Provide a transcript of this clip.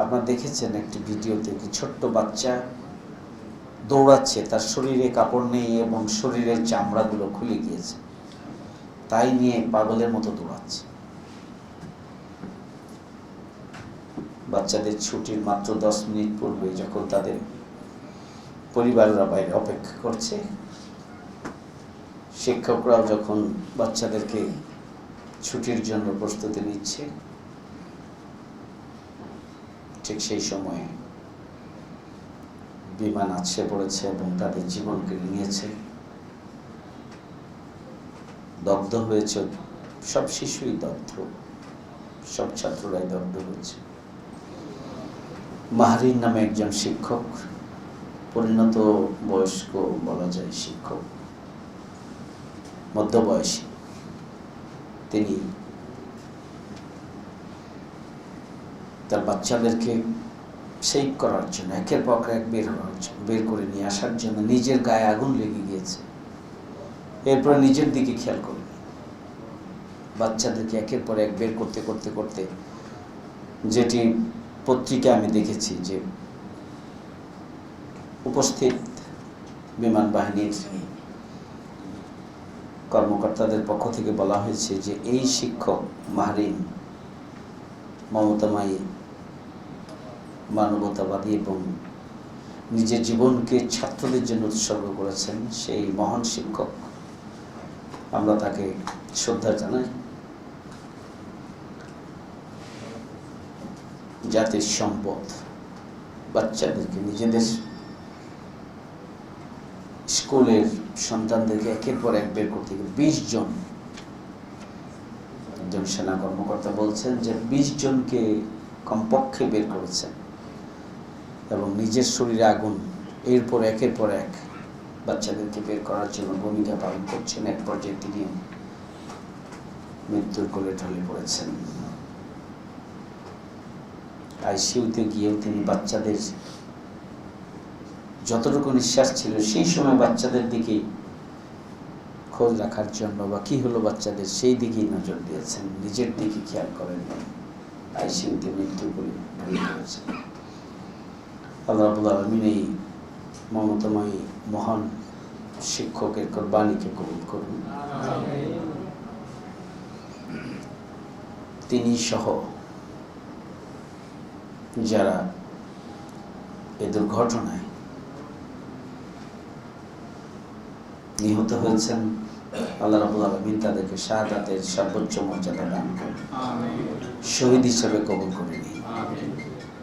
আপনারা দেখেছেন একটি ভিডিওতে কি ছোট্ট বাচ্চা দৌড়াচ্ছে, তার শরীরে কাপড় নেই এবং শরীরের চামড়াগুলো খুলে গিয়েছে। তাই নিয়ে পাগলের মতো দৌড়াচ্ছে। বাচ্চাদের ছুটির মাত্র দশ মিনিট পূর্বে যখন তাদের পরিবাররা বাইরে অপেক্ষা করছে, শিক্ষকরাও যখন বাচ্চাদেরকে ছুটির জন্য প্রস্তুতি নিচ্ছে ঠিক সেই সময়ে বিমান আছড়ে পড়েছে এবং তাদের জীবন কেড়ে নিয়েছে দগ্ধ হয়েছে, সব শিশুই দগ্ধ, সব ছাত্ররাই দগ্ধ হয়েছে। মাহারিন নামে একজন শিক্ষক, পরিণত বয়স্ক বলা যায় শিক্ষক, মধ্যবয়সী। তিনি তার বাচ্চাদেরকে সেভ করার জন্য, একের পর এক বের হওয়ার জন্য, বের করে নিয়ে আসার জন্য নিজের গায়ে আগুন লেগে গিয়েছে। এরপর নিজের দিকে খেয়াল করবে। বাচ্চাদেরকে একের পর এক বের করতে করতে করতে যেটি পত্রিকা আমি দেখেছি যে উপস্থিত বিমান বাহিনীর কর্মকর্তাদের পক্ষ থেকে বলা হয়েছে যে এই শিক্ষক মাহরিন মমতামায়ী মানবতাবাদী এবং নিজের জীবনকে ছাত্রদের জন্য উৎসর্গ করেছেন সেই মহান শিক্ষক। আমরা তাকে শ্রদ্ধা জানাই। জাতির সম্পদ বাচ্চাদেরকে, নিজেদের স্কুলের সন্তানদেরকে একের পর এক বের করতে গিয়ে বিশ জন, একজন সেনা কর্মকর্তা বলছেন যে বিশ জনকে কমপক্ষে বের করেছেন। এবং নিজের শরীরে আগুন, এরপর একের পর এক বাচ্চাদেরকে বের করার জন্য ভূমিকা পালন করছেন এক পর্যায়ে তিনি মৃত্যুর কোলে ঢলে পড়েছেন। আইসিউতে গিয়েও তিনি বাচ্চাদের যতটুকু নিঃশ্বাস ছিল, সেই সময় বাচ্চাদের দিকে খোঁজ রাখার জন্য বা কি হলো বাচ্চাদের, সেই দিকেই নজর দিয়েছেন। নিজের দিকে খেয়াল করেন আইসিউতে মৃত্যু করে ঢলে পড়েছেন। আল্লাহ রাবুল আলমিন এই মমতাময়ী মহান শিক্ষকের কোরবানিকে কবুল করুন। তিনি সহ যারা এ দুর্ঘটনায় নিহত হয়েছেন আল্লাহ রাবুল আলমিন তাদেরকে শাহাদাতের সর্বোচ্চ মর্যাদা দান করেন। শহীদ হিসেবে কবুল করে নিন।